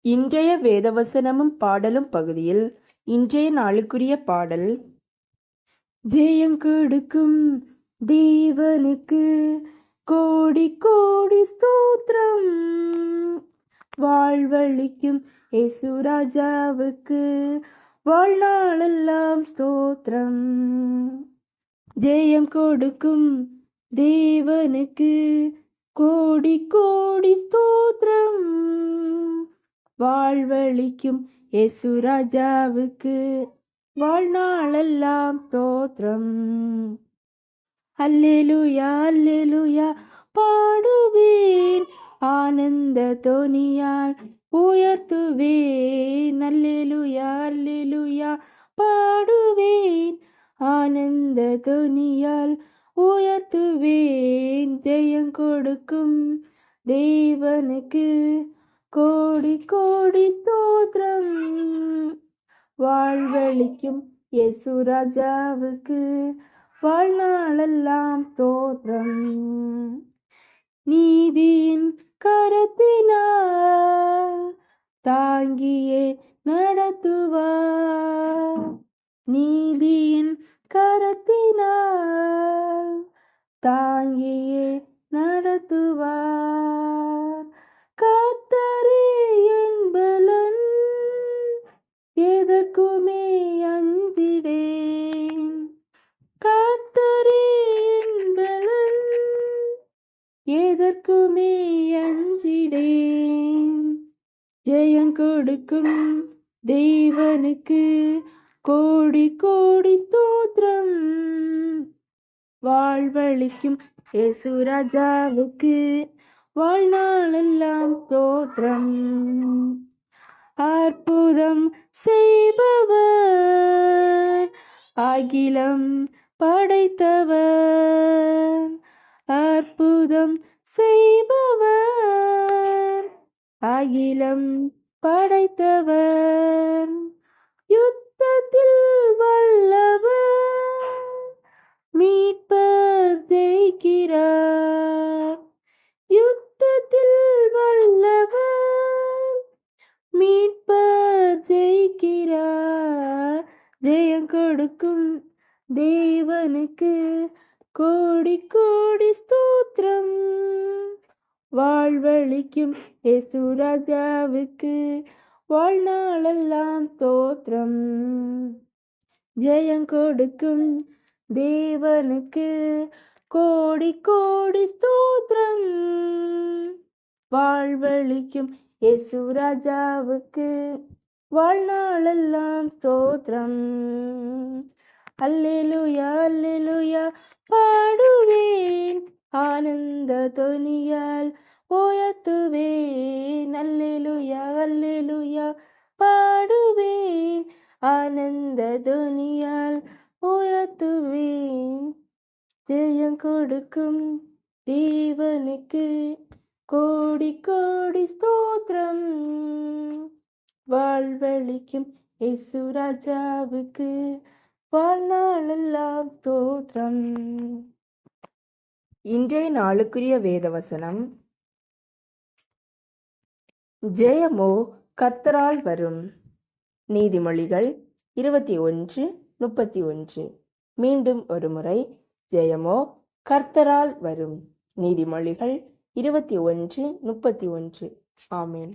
இன்றைய வேதவசனமும் பாடலும் பகுதியில் இன்றைய நாளுக்குரிய பாடல் ஜெயம் ஜெயங்கொடுக்கும் தேவனுக்கு கோடி கோடி ஸ்தோத்திரம். வாழ்வழிக்கும் யேசுராஜாவுக்கு வாழ்நாளெல்லாம் ஸ்தோத்திரம். ஜெயம் கொடுக்கும் தேவனுக்கு கோடி கோடி ஸ்தோத்திரம் வாழ்வழிக்கும் யேசுராஜாவுக்கு வாழ்நாளெல்லாம் ஸ்தோத்திரம். அல்லேலுயா அல்லேலுயா பாடுவேன். ஆனந்த தோனியால் உயர்த்துவேன். அல்லேலுயா அல்லேலுயா பாடுவேன். ஆனந்த துணியால் உயர்த்துவேன். ஜெயம் கொடுக்கும் தேவனுக்கு. கோடி கோடி ஸ்தோத்திரம். வாழ்வழிக்கும் யேசுராஜாவுக்கு வாழ்நாளெல்லாம் ஸ்தோத்திரம். நீதியின் கரத்தினால் தாங்கியே நடத்துவார். நீதியின் கரத்தினால் தாங்கியே நடத்துவார். எதற்குமே அஞ்சிடேன் ஜெயம் கொடுக்கும் தேவனுக்கு கோடி கோடி ஸ்தோத்திரம். வாழ்வழிக்கும் யேசுராஜாவுக்கு வாழ்நாளெல்லாம் ஸ்தோத்திரம். அற்புதம் செய்பவர் அகிலம் படைத்தவர். அற்புதம் செய்பவர். அகிலம் படைத்தவர். யுத்தத்தில் வல்லவர். மீட்பர் ஜெயிக்கிறார். யுத்தத்தில் வல்லவர். மீட்பர் ஜெயிக்கிறார். ஜெயம் கொடுக்கும் தேவனுக்கு கோடி கோடி ஸ்தோத்திரம் வாழ்வழிக்கும் யேசுராஜாவுக்கு வாழ்நாளெல்லாம் தோற்றம் ஜெயம் கொடுக்கும் தேவனுக்கு கோடி கோடி ஸ்தோத்திரம். வாழ்வழிக்கும் யேசுராஜாவுக்கு வாழ்நாளெல்லாம் ஸ்தோத்திரம். அல்லேலூயா அல்லேலூயா பாடுவேன். ஆனந்த துணியால் உயர்த்துவேன் அல்லேலூயா அல்லேலூயா. பாடுவேன் ஆனந்த துனியால் உயர்த்துவேன் ஜெயம் கொடுக்கும் தேவனுக்கு கோடி கோடி ஸ்தோத்திரம். வாழ்வழிக்கும் யேசுராஜாவுக்கு வாழ்நாளெல்லாம் ஸ்தோத்திரம். இன்றைய நாளுக்குரிய வேதவசனம் ஜெயமோ கத்தரால் வரும். நீதிமொழிகள் இருபத்தி ஒன்று முப்பத்தி ஒன்று. மீண்டும் ஒரு முறை ஜெயமோ கர்த்தரால் வரும். நீதிமொழிகள் இருபத்தி ஒன்று முப்பத்தி ஒன்று. ஆமேன்.